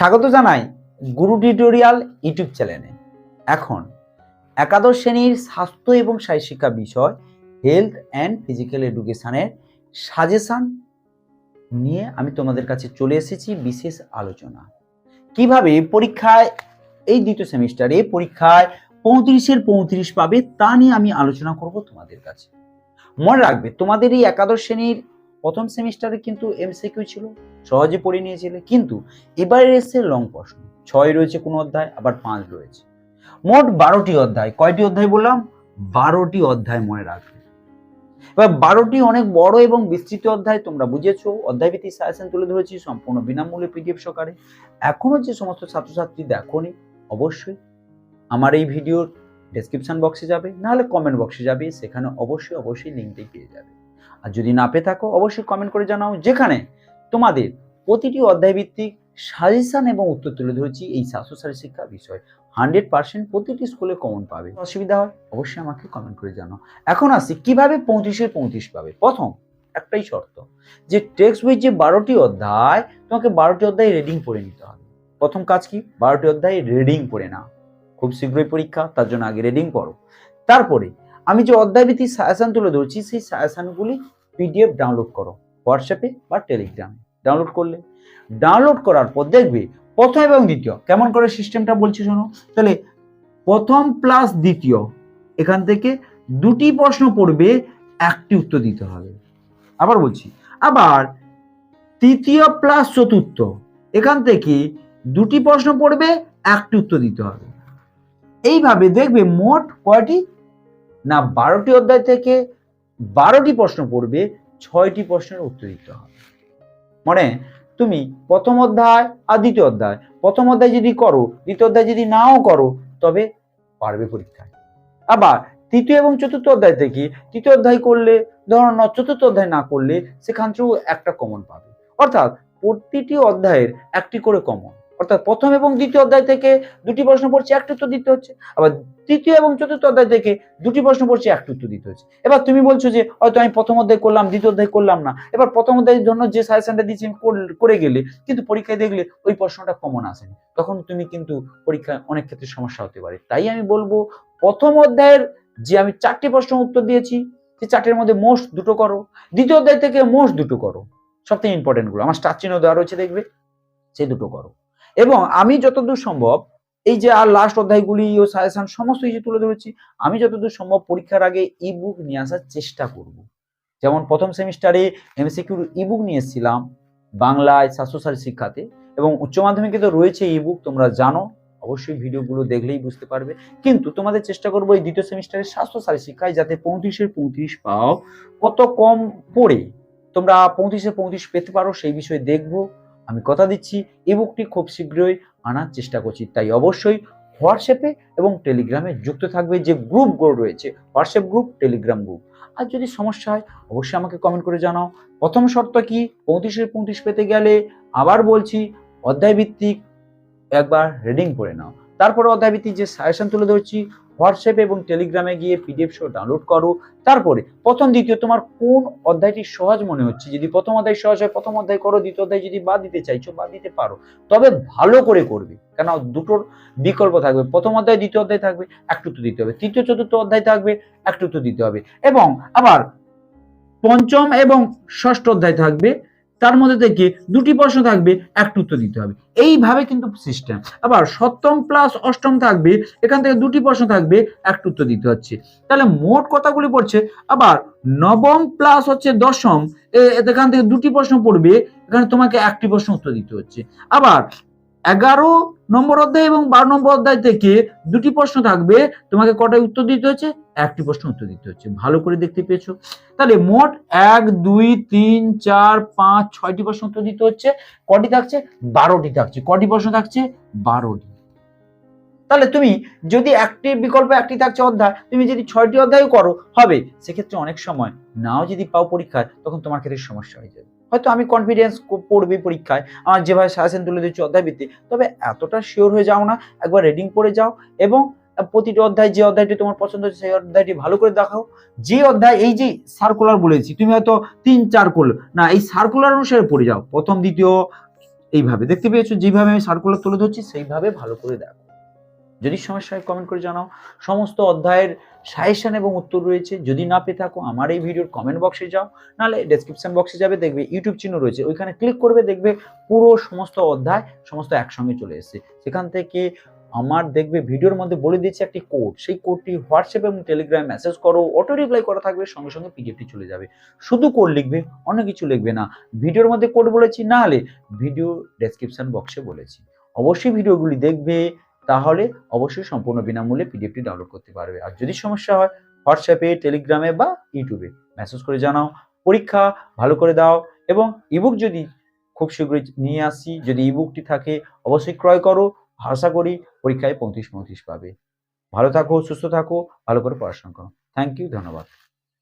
স্বাগত জানাই গুরু tutorial YouTube চ্যানেলে। এখন, একাদশ শ্রেণির স্বাস্থ্য এবং শিক্ষা বিষয় হেলথ অ্যান্ড ফিজিক্যাল এডুকেশনের সাজেশন নিয়ে আমি তোমাদের কাছে চলে এসেছি বিশেষ আলোচনা। কীভাবে পরীক্ষায়, এই দ্বিতীয় সেমিস্টারে পরীক্ষায় পঁয়ত্রিশের পঁয়ত্রিশ পাবে তা নিয়ে আমি আলোচনা করব তোমাদের কাছে। মনে রাখবে, তোমাদের এই একাদশ শ্রেণির প্রথম সেমিস্টারে কিন্তু এমসিকিউ ছিল, সহজে পড়ে নিয়েছিলে। কিন্তু এবারে এসছে লং প্রশ্ন। ছয় রয়েছে কোন অধ্যায়, আবার পাঁচ রয়েছে। মোট বারোটি অধ্যায়। কয়টি অধ্যায় বললাম? বারোটি অধ্যায় মনে রাখবে। এবার বারোটি অনেক বড় এবং বিস্তৃত অধ্যায় তোমরা বুঝেছ। অধ্যায় ভিত্তিক সাজেশন তুলে ধরেছি, সম্পূর্ণ বিনামূল্যে পিডিএফ সহকারে। এখনও যে সমস্ত ছাত্রছাত্রী দেখোনি, অবশ্যই আমার এই ভিডিওর ডেসক্রিপশন বক্সে যাবে, নাহলে কমেন্ট বক্সে যাবে, সেখানে অবশ্যই অবশ্যই লিঙ্কটি পেয়ে যাবে। আর যদি না পেয়ে থাকো, অবশ্যই কমেন্ট করে জানাও, যেখানে তোমাদের প্রতিটি অধ্যায় ভিত্তিক সাজেশন এবং উত্তর তুলে ধরেছি এই স্বাস্থ্য শারীর শিক্ষা বিষয়। হান্ড্রেড পার্সেন্ট প্রতিটি স্কুলে কমন পাবে। অসুবিধা হয়? অবশ্যই আমাকে কমেন্ট করে জানাও। এখন আসি, কীভাবে পঁয়ত্রিশের পঁয়ত্রিশ পাবে? প্রথম, একটাই শর্ত, যে টেক্সট বই যে বারোটি অধ্যায়, তোমাকে বারোটি অধ্যায় রিডিং পড়ে নিতে হবে। প্রথম কাজ কি? বারোটি অধ্যায় রিডিং পড়ে নাও। খুব শীঘ্রই পরীক্ষা, তার জন্য আগে রিডিং পড়ো। তারপরে আমি যে অধ্যায় ভিত্তিক সাজেশন তুলে ধরছি, সেই সাজেশনগুলি পিডিএফ ডাউনলোড করো হোয়াটসঅ্যাপে বা টেলিগ্রামে ডাউনলোড করলে। ডাউনলোড করার পর দেখবে, প্রথম এবং দ্বিতীয়, কেমন করে সিস্টেমটা বলছি শোনো। তাহলে প্রথম প্লাস দ্বিতীয়, এখান থেকে দুটি প্রশ্ন পড়বে, একটি উত্তর দিতে হবে। আবার বলছি, আবার তৃতীয় প্লাস চতুর্থ, এখান থেকে দুটি প্রশ্ন পড়বে, একটি উত্তর দিতে হবে। এইভাবে দেখবে মোট কয়টি না, বারোটি অধ্যায় থেকে বারোটি প্রশ্ন পড়বে, ছয়টি প্রশ্নের উত্তর দিতে হবে। মানে তুমি প্রথম অধ্যায় আর দ্বিতীয় অধ্যায়, প্রথম অধ্যায় যদি করো, দ্বিতীয় অধ্যায় যদি নাও করো, তবে পারবে পরীক্ষায় আবার তৃতীয় এবং চতুর্থ অধ্যায় থেকে তৃতীয় অধ্যায় করলে, ধরো না, চতুর্থ অধ্যায় না করলে, সেখান থেকেও একটা কমন পাবে। অর্থাৎ প্রতিটি অধ্যায়ের একটি করে কমন অর্থাৎ প্রথম এবং দ্বিতীয় অধ্যায় থেকে দুটি প্রশ্ন পড়ছে একটি উত্তর দিতে হচ্ছে। আবার তৃতীয় এবং চতুর্থ অধ্যায় থেকে দুটি প্রশ্ন পড়ছে একটি উত্তর দিতে হচ্ছে। এবার তুমি বলছো যে, হয়তো আমি প্রথম অধ্যায় করলাম, দ্বিতীয় অধ্যায় করলাম না। এবার প্রথম অধ্যায়ের জন্য যে সাজেশনটা দিচ্ছি আমি করে গেলে, কিন্তু পরীক্ষায় দেখলে ওই প্রশ্নটা কমন আসেনি। তখন তুমি কিন্তু পরীক্ষায় অনেক ক্ষেত্রে সমস্যা হতে পারে। তাই আমি বলব, প্রথম অধ্যায়ের যে আমি চারটি প্রশ্ন উত্তর দিয়েছি সেই চারটির মধ্যে মোস্ট দুটো করো। দ্বিতীয় অধ্যায় থেকে মোস্ট দুটো করো। সবথেকে ইম্পর্টেন্টগুলো। আমার স্টার চিহ্ন দেওয়া রয়েছে, দেখবে? সেই দুটো করো। এবং আমি যতদূর সম্ভব, এই যে আর লাস্ট অধ্যায়গুলি ও সাজেশন সমস্ত কিছু তুলে ধরেছি, আমি যতদূর সম্ভব পরীক্ষার আগে ই বুক নিয়ে আসার চেষ্টা করব। যেমন প্রথম সেমিস্টারে এমসিকিউর ই বুক নিয়ে এসেছিলাম বাংলায় স্বাস্থ্যসারী শিক্ষাতে এবং উচ্চ মাধ্যমিকে তো রয়েছে ই বুক তোমরা জানো, অবশ্যই ভিডিওগুলো দেখলেই বুঝতে পারবে। কিন্তু তোমাদের চেষ্টা করব এই দ্বিতীয় সেমিস্টারের স্বাস্থ্যসারী শিক্ষায় যাতে পঁয়ত্রিশের পঁয়ত্রিশ পাও, কত কম পড়ে তোমরা পঁয়ত্রিশে পঁয়ত্রিশ পেতে পারো, সেই বিষয়ে দেখব। আমি কথা দিচ্ছি এই বুকটি খুব শীঘ্রই আনার চেষ্টা করছি। তাই অবশ্যই হোয়াটসঅ্যাপে এবং টেলিগ্রামে যুক্ত থাকবে যে গ্রুপগুলো রয়েছে। হোয়াটসঅ্যাপ গ্রুপ টেলিগ্রাম গ্রুপ আর যদি সমস্যা হয়, অবশ্যই আমাকে কমেন্ট করে জানাও। প্রথম শর্ত কি? পঁয়ত্রিশের পঁয়ত্রিশ পেতে গেলে আবার বলছি অধ্যায় ভিত্তিক একবার রিডিং করে নাও। তারপরে অধ্যায় ভিত্তিক যে সাজেশন তুলে ধরছি হোয়াটসঅ্যাপে এবং টেলিগ্রামে গিয়ে পিডিএফ সহ ডাউনলোড করো। তারপরে প্রথম, দ্বিতীয়, তোমার কোন অধ্যায়টি সহজ মনে হচ্ছে? যদি প্রথম অধ্যায় সহজ হয়, প্রথম অধ্যায় করো, দ্বিতীয় অধ্যায় যদি বাদ দিতে চাইছো, বাদ দিতে পারো। তবে ভালো করে করবে, কেন দুটোর বিকল্প থাকবে। প্রথম অধ্যায়, দ্বিতীয় অধ্যায় থাকবে, একটু তো দিতে হবে। তৃতীয়, চতুর্থ অধ্যায় থাকবে, একটু তো দিতে হবে। এবং আবার পঞ্চম এবং ষষ্ঠ অধ্যায় থাকবে তার মধ্যে থেকে দুটি প্রশ্ন থাকবে, একটু উত্তর দিতে হবে। এইভাবে কিন্তু সিস্টেম আবার সপ্তম প্লাস অষ্টম থাকবে, এখান থেকে দুটি প্রশ্ন থাকবে, একটু উত্তর দিতে হচ্ছে। তাহলে মোট কথাগুলি পড়ছে, আবার নবম প্লাস হচ্ছে দশম এখান থেকে দুটি প্রশ্ন পড়বে, এখানে তোমাকে একটি প্রশ্ন উত্তর দিতে হচ্ছে। আবার এগারো নম্বর অধ্যায় এবং বারো নম্বর অধ্যায় থেকে দুটি প্রশ্ন থাকবে। তোমাকে কটায় উত্তর দিতে হচ্ছে? একটি প্রশ্ন উত্তর দিতে হচ্ছে। ভালো করে দেখতে পেয়েছ? তাহলে মোট এক, দুই, তিন, চার, পাঁচ, ছয়টি প্রশ্ন উত্তর দিতে হচ্ছে। কটি থাকছে? বারোটি থাকছে। কটি প্রশ্ন থাকছে? বারোটি। তাহলে তুমি যদি একটি বিকল্প একটি থাকছে অধ্যায়, তুমি যদি ছয়টি অধ্যায় করো, হবে। সেক্ষেত্রে অনেক সময় নাও যদি পাও পরীক্ষায়, তখন তোমার ক্ষেত্রে সমস্যা হয়ে যাবে। হয়তো আমি কনফিডেন্স পড়বে পরীক্ষায় আমার যেভাবে সাজেশন তুলে দিচ্ছি অধ্যায় ভিত্তি তবে এতটা শিওর হয়ে যাও না, একবার রিডিং পড়ে যাও এবং প্রতিটি অধ্যায় যে অধ্যায়টি তোমার পছন্দ হচ্ছে সেই অধ্যায়টি ভালো করে দেখাও। যে অধ্যায়, এই যে সার্কুলার বলেছি, তুমি হয়তো তিন চার করল, না, এই সার্কুলার অনুসারে পড়ে যাও। প্রথম, দ্বিতীয়, এইভাবে। দেখতে পেয়েছ, যেভাবে আমি সার্কুলার তুলে ধরছি, সেইভাবে ভালো করে দেখো। যদি সমস্যা হয় কমেন্ট করে জানাও। সমস্ত অধ্যায়ের সাজেশন এবং উত্তর রয়েছে। যদি না পেয়ে থাকো, আমার এই ভিডিওর কমেন্ট বক্সে যাও। নাহলে ডেসক্রিপশন বক্সে যাবে, দেখবে ইউটিউব চিহ্ন রয়েছে। ওইখানে ক্লিক করবে, দেখবে পুরো সমস্ত অধ্যায়, সমস্ত একসঙ্গে চলে এসেছে। সেখান থেকে আমার দেখবে ভিডিওর মধ্যে বলে দিয়েছে একটি কোড সেই কোডটি হোয়াটসঅ্যাপ এবং টেলিগ্রামে মেসেজ করো অটো রিপ্লাই করা থাকবে, সঙ্গে সঙ্গে পিডিএফটি চলে যাবে। শুধু কোড লিখবে, অন্য কিছু লিখবে না। ভিডিওর মধ্যে কোড বলেছি না হলে ভিডিও ডেসক্রিপশন বক্সে বলেছি। অবশ্যই ভিডিওগুলি দেখবে তাহলে অবশ্যই সম্পূর্ণ বিনামূল্যে পিডিএফটি ডাউনলোড করতে পারবে। আর যদি সমস্যা হয় হোয়াটসঅ্যাপে টেলিগ্রামে বা ইউটিউবে মেসেজ করে জানাও। পরীক্ষা ভালো করে দাও এবং ইবুক যদি খুব শীঘ্রই নিয়ে আসি, যদি ইবুকটি থাকে, অবশ্যই ক্রয় করো। আশা করি পরীক্ষায় পঁয়ত্রিশ পঁয়ত্রিশ পাবে। ভালো থাকো, সুস্থ থাকো, ভালো করে পড়াশোনা করো। থ্যাংক ইউ ধন্যবাদ।